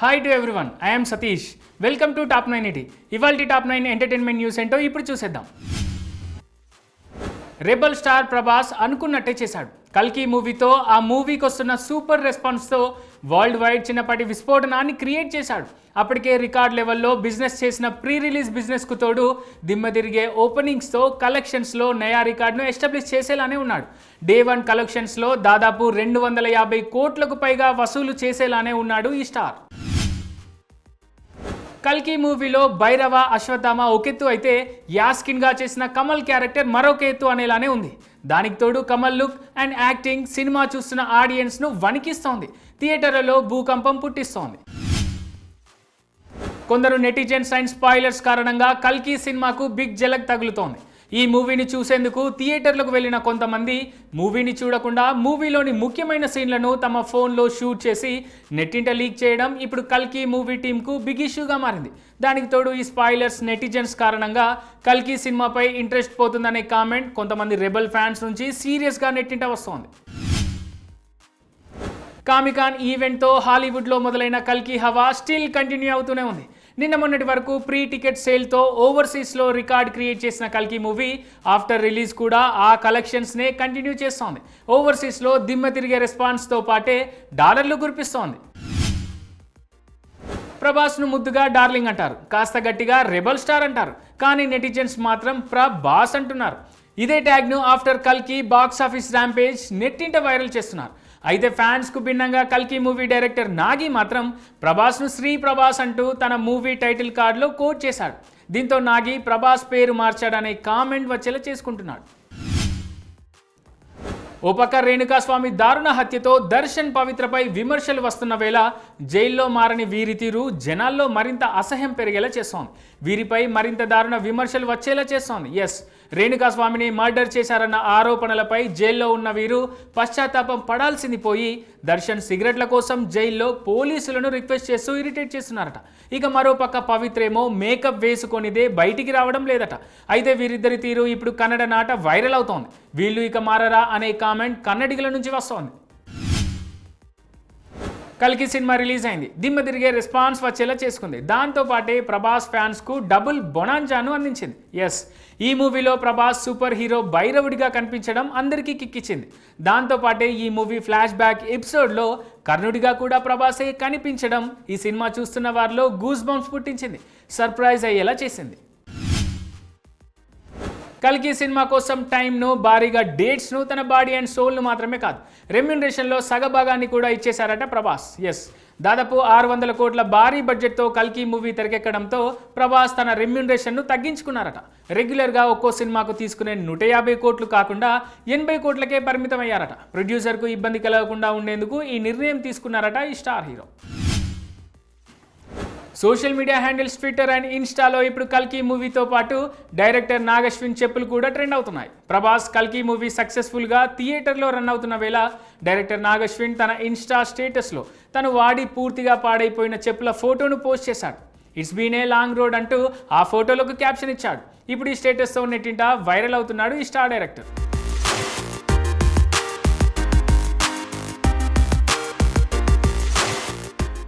Hi to everyone I'm Satish welcome to top nine eighty ఇవాళ top nine entertainment news ఏంటో ఇప్పుడు చూసేద్దాం. Rebel star Prabhas అనుకున్నట్టే చేశాడు. కల్కి మూవీతో ఆ మూవీకి వస్తున్న సూపర్ రెస్పాన్స్తో వరల్డ్ వైడ్ చిన్నపాటి విస్ఫోటనాన్ని క్రియేట్ చేశాడు. అప్పటికే రికార్డ్ లెవెల్లో బిజినెస్ చేసిన ప్రీ రిలీజ్ బిజినెస్కు తోడు దిమ్మ తిరిగే ఓపెనింగ్స్తో కలెక్షన్స్లో నయా రికార్డును ఎస్టాబ్లిష్ చేసేలానే ఉన్నాడు. డే వన్ కలెక్షన్స్లో దాదాపు రెండు వందల యాభై కోట్లకు పైగా వసూలు చేసేలానే ఉన్నాడు ఈ స్టార్ కల్కి మూవీలో భైరవ అశ్వత్థామ ఒకెత్తు అయితే యాస్కిన్గా చేసిన కమల్ క్యారెక్టర్ మరొక ఎత్తు అనేలానే ఉంది. దానికి తోడు Kamal look and acting cinema చూస్తున్న ఆడియన్స్ను వణికిస్తోంది. థియేటర్లలో భూకంపం పుట్టిస్తోంది. కొందరు నెటిజన్స్ అండ్ స్పాయిలర్స్ కారణంగా కల్కి సినిమాకు బిగ్ జలక్ తగులుతోంది. ఈ మూవీని చూసేందుకు థియేటర్లకు వెళ్ళిన కొంతమంది మూవీని చూడకుండా మూవీలోని ముఖ్యమైన సీన్లను తమ ఫోన్లో షూట్ చేసి నెట్టింట లీక్ చేయడం ఇప్పుడు కల్కి మూవీ టీంకు బిగ్ ఇష్యూగా మారింది. దానికి తోడు ఈ స్పాయిలర్స్ నెటిజన్స్ కారణంగా కల్కి సినిమాపై ఇంట్రెస్ట్ పోతుందనే కామెంట్ కొంతమంది రెబల్ ఫ్యాన్స్ నుంచి సీరియస్గా నెట్టింట వస్తోంది. కామికాన్ ఈవెంట్తో హాలీవుడ్లో మొదలైన కల్కి హవా స్టిల్ కంటిన్యూ అవుతూనే ఉంది. నిన్న మొన్నటి వరకు ప్రీ టికెట్ సేల్తో ఓవర్సీస్లో రికార్డ్ క్రియేట్ చేసిన కల్కి మూవీ ఆఫ్టర్ రిలీజ్ కూడా ఆ కలెక్షన్స్నే కంటిన్యూ చేస్తోంది. ఓవర్సీస్లో దిమ్మ తిరిగే రెస్పాన్స్తో పాటే డాలర్లు కురిపిస్తోంది. ప్రభాస్ను ముద్దుగా డార్లింగ్ అంటారు. కాస్త గట్టిగా రెబల్ స్టార్ అంటారు. కానీ నెటిజన్స్ మాత్రం ప్రభాస్ అంటున్నారు. ఇదే ట్యాగ్ను ఆఫ్టర్ కల్కి బాక్స్ ఆఫీస్ ర్యాంపేజ్ నెట్టింట వైరల్ చేస్తున్నారు. అయితే ఫ్యాన్స్కు భిన్నంగా కల్కి మూవీ డైరెక్టర్ నాగి మాత్రం ప్రభాస్ను శ్రీ ప్రభాస్ అంటూ తన మూవీ టైటిల్ కార్డులో కోట్ చేశాడు. దీంతో నాగి ప్రభాస్ పేరు మార్చాడనే కామెంట్ వచ్చేలా చేసుకుంటున్నాడు. ఓ పక్క రేణుకాస్వామి దారుణ హత్యతో దర్శన్ పవిత్రపై విమర్శలు వస్తున్న వేళ జైల్లో మారని వీరి తీరు జనాల్లో మరింత అసహ్యం పెరిగేలా చేస్తోంది. వీరిపై మరింత దారుణ విమర్శలు వచ్చేలా చేస్తోంది. ఎస్ రేణుకాస్వామిని మర్డర్ చేశారన్న ఆరోపణలపై జైల్లో ఉన్న వీరు పశ్చాత్తాపం పడాల్సింది పోయి దర్శన్ సిగరెట్ల కోసం జైల్లో పోలీసులను రిక్వెస్ట్ చేస్తూ ఇరిటేట్ చేస్తున్నారట. ఇక మరోపక్క పవిత్రేమో మేకప్ వేసుకొనిదే బయటికి రావడం లేదట. అయితే వీరిద్దరి తీరు ఇప్పుడు కన్నడ నాట వైరల్ అవుతోంది. వీళ్ళు ఇక మారరా అనే కామెంట్ కన్నడిగల నుంచి వస్తోంది. కల్కి సినిమా రిలీజ్ అయింది. దిమ్మ తిరిగే రెస్పాన్స్ వచ్చేలా చేసుకుంది. దాంతోపాటే ప్రభాస్ ఫ్యాన్స్కు డబుల్ బొనాంజాను అందించింది. ఎస్ ఈ మూవీలో ప్రభాస్ సూపర్ హీరో భైరవుడిగా కనిపించడం అందరికీ కిక్కిచ్చింది. దాంతోపాటే ఈ మూవీ ఫ్లాష్ బ్యాక్ ఎపిసోడ్లో కర్ణుడిగా కూడా ప్రభాసే కనిపించడం ఈ సినిమా చూస్తున్న వారిలో గూస్ బంప్స్ పుట్టించింది. సర్ప్రైజ్ అయ్యేలా చేసింది. కల్కి సినిమా కోసం టైంను భారీగా డేట్స్ను తన బాడీ అండ్ సోల్ను మాత్రమే కాదు రెమ్యునరేషన్లో సగభాగాన్ని కూడా ఇచ్చేశారట ప్రభాస్. ఎస్ దాదాపు ఆరు వందల కోట్ల భారీ బడ్జెట్తో కల్కి మూవీ తెరకెక్కడంతో ప్రభాస్ తన రెమ్యునరేషన్ను తగ్గించుకున్నారట. రెగ్యులర్గా ఒక్కో సినిమాకు తీసుకునే నూట యాభై కోట్లు కాకుండా ఎనభై కోట్లకే పరిమితం అయ్యారట ప్రొడ్యూసర్కు ఇబ్బంది కలగకుండా ఉండేందుకు ఈ నిర్ణయం తీసుకున్నారట ఈ star hero. Social media handles Twitter and ఇన్స్టాలో ఇప్పుడు కల్కి మూవీతో పాటు డైరెక్టర్ నాగశ్విన్ చెప్పులు కూడా ట్రెండ్ అవుతున్నాయి. ప్రభాస్ కల్కి మూవీ సక్సెస్ఫుల్గా థియేటర్లో రన్ అవుతున్న వేళ డైరెక్టర్ నాగశ్విన్ తన ఇన్స్టా స్టేటస్లో తను వాడి పూర్తిగా పాడైపోయిన చెప్పుల ఫోటోను పోస్ట్ చేశాడు. It's been a long road అంటూ ఆ ఫోటోలకు క్యాప్షన్ ఇచ్చాడు. ఇప్పుడు ఈ స్టేటస్తో నెట్టింట వైరల్ అవుతున్నాడు ఈ స్టార్ డైరెక్టర్.